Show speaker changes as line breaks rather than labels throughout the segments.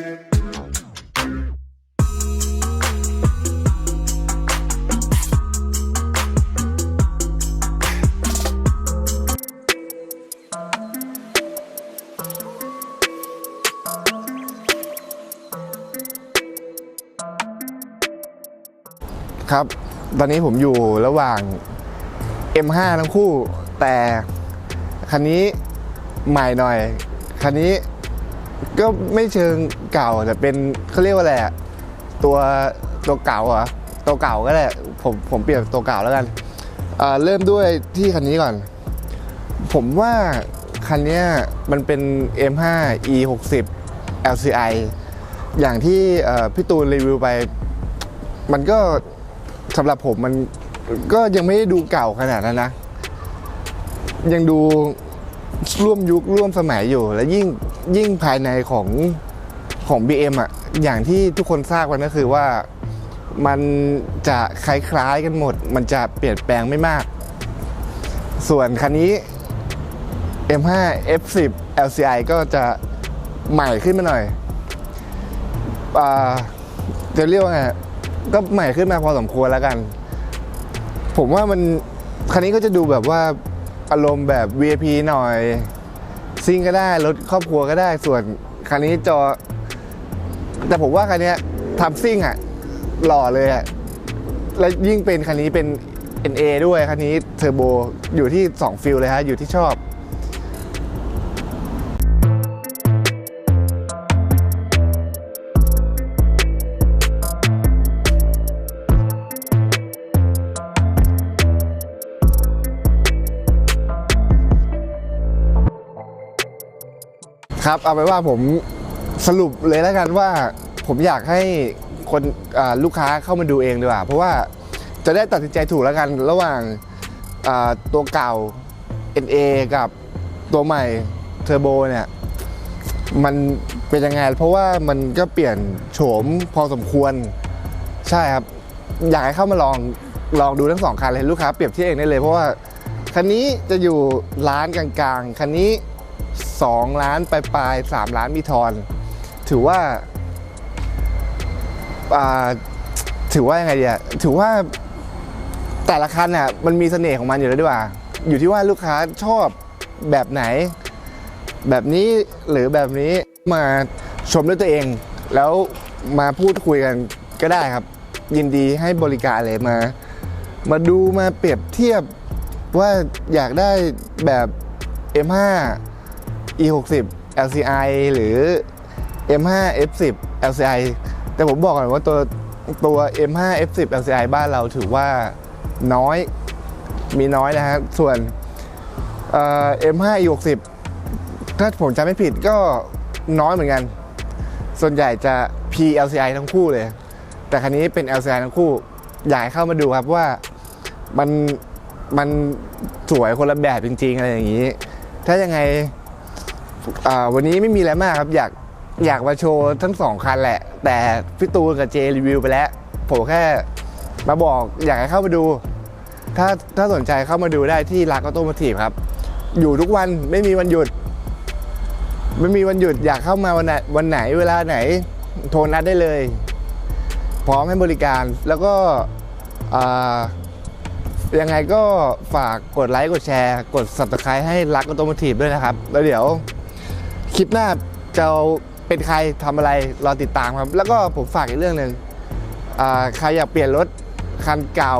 ครับ ตอนนี้ผมอยู่ระหว่าง M5 ทั้งคู่ แต่คันนี้ใหม่หน่อย คันนี้ ก็ไม่เชิงเก่าแต่เป็นเขาเรียกว่าอะไรอะตัวตัวเก่าเหรอตัวเก่าก็ได้ผมผมเปลี่ยนตัวเก่าแล้วกันอ่าเริ่มด้วยที่คันนี้ก่อน ผมว่าคันนี้มันเป็น M5 E60 LCI อย่างที่พี่ตูนรีวิวไป มันก็สำหรับผมมันก็ยังไม่ได้ดูเก่าขนาดนั้นนะ ยังดูร่วมยุคร่วมสมัยอยู่ และยิ่ง ยิ่งภายในของของ BM อะอย่างที่ทุกคนทราบกันก็คือว่ามันจะคล้ายๆกันหมด มันจะเปลี่ยนแปลงไม่มาก ส่วนคันนี้ M5 F10 LCI ก็จะใหม่ขึ้นมาหน่อยอ่าจะเรียกว่าไงก็ใหม่ขึ้นมาพอสมควรแล้วกัน ผมว่ามันคันนี้ก็จะดูแบบว่าอารมณ์แบบ VIP หน่อย ซิ่งก็ได้รถครอบครัวก็ได้ส่วนคันนี้จอ แต่ผมว่าคันนี้ทำซิ่งอะหล่อเลยอะและยิ่งเป็นคันนี้เป็น NA ด้วยคันนี้เทอร์โบอยู่ที่ 2 ฟิลเลยฮะอยู่ที่ชอบ ครับเอาไปว่าผมสรุปเลยแล้วกันว่าผมอยากให้คนลูกค้าเข้ามาดูเองดีกว่า เพราะว่าจะได้ตัดสินใจถูกแล้วกันระหว่างาตัวเก่า NA กับตัวใหม่เทอร์โบเนี่ยมันเป็นยังไง เพราะว่ามันก็เปลี่ยนโฉมพอสมควรใช่ครับ อยากให้เข้ามาลองลองดูทั้งสองคันเลยลูกค้าเปรียบเทียบเองได้เลย เพราะว่าคันนี้จะอยู่ร้านกลางๆคันนี้ 2 ล้านปลายๆ3ล้านมีทอน ถือว่าอ่าถือว่ายังไงดีอะถือว่าแต่ละคันน่ะมันมีเสน่ห์ของมันอยู่แล้วดีกว่า อยู่ที่ว่าลูกค้าชอบแบบไหน แบบนี้หรือแบบนี้มาชมด้วยตัวเอง แล้วมาพูดคุยกันก็ได้ครับ ยินดีให้บริการเลยมา มาดูมาเปรียบเทียบว่าอยากได้แบบ M5 E60 LCI หรือ M5 F10 LCI แต่ผมบอกก่อนว่าตัวตัว M5 F10 LCI บ้านเราถือว่าน้อยมีน้อยนะฮะส่วนเอ่อ M5 E60 ถ้าผมจำไม่ผิดก็น้อยเหมือนกัน ส่วนใหญ่จะ PLCI ทั้งคู่เลย แต่คันนี้เป็น LCI ทั้งคู่อยากเข้ามาดูครับว่ามันมันสวยคนละแบบจริง ๆ อะไรอย่างนี้ ถ้ายังไง วันนี้ไม่มีอะไรมากครับ อยากอยากมาโชว์ทั้งสองคันแหละ แต่พี่ตูนกับเจรีวิวไปแล้ว ผมแค่มาบอกอยากให้เข้ามาดู ถ้าถ้าสนใจเข้ามาดูได้ที่รักออโตม t ทีฟครับ อยู่ทุกวันไม่มีวันหยุด ไม่มีวันหยุดอยากเข้ามาวันไหนวันไหนเวลาไหน โทรนัดได้เลย พร้อมให้บริการแล้วก็ยังไงก็ฝากกดไลค์กดแชร์ กด subscribe ให้รักออโตม t ทีฟด้วยนะครับ แล้วเดี๋ยว คลิปหน้าจะเป็นใครทำอะไรรอติดตามครับ แล้วก็ผมฝากอีกเรื่องหนึ่งใครอยากเปลี่ยนรถคันเก่า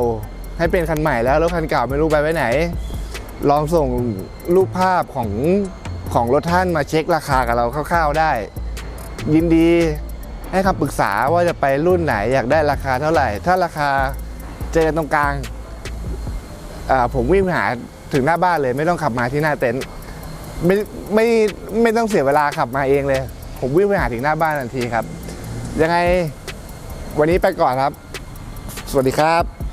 ให้เป็นคันใหม่แล้วรถคันเก่าไม่รู้ไปไว้ไหน ลองส่งรูปภาพของของรถท่านมาเช็คราคากับเราคร่าว ๆได้ ยินดีให้คำปรึกษาว่าจะไปรุ่นไหนอยากได้ราคาเท่าไหร่ ถ้าราคาเจอกันตรงกลางผมวิ่งหาถึงหน้าบ้านเลยไม่ต้องขับมาที่หน้าเต็นท์ ไม่ไม่ไม่ต้องเสียเวลาขับมาเองเลย ผมวิ่งไปหาถึงหน้าบ้านทันทีครับ ยังไงวันนี้ไปก่อนครับ สวัสดีครับ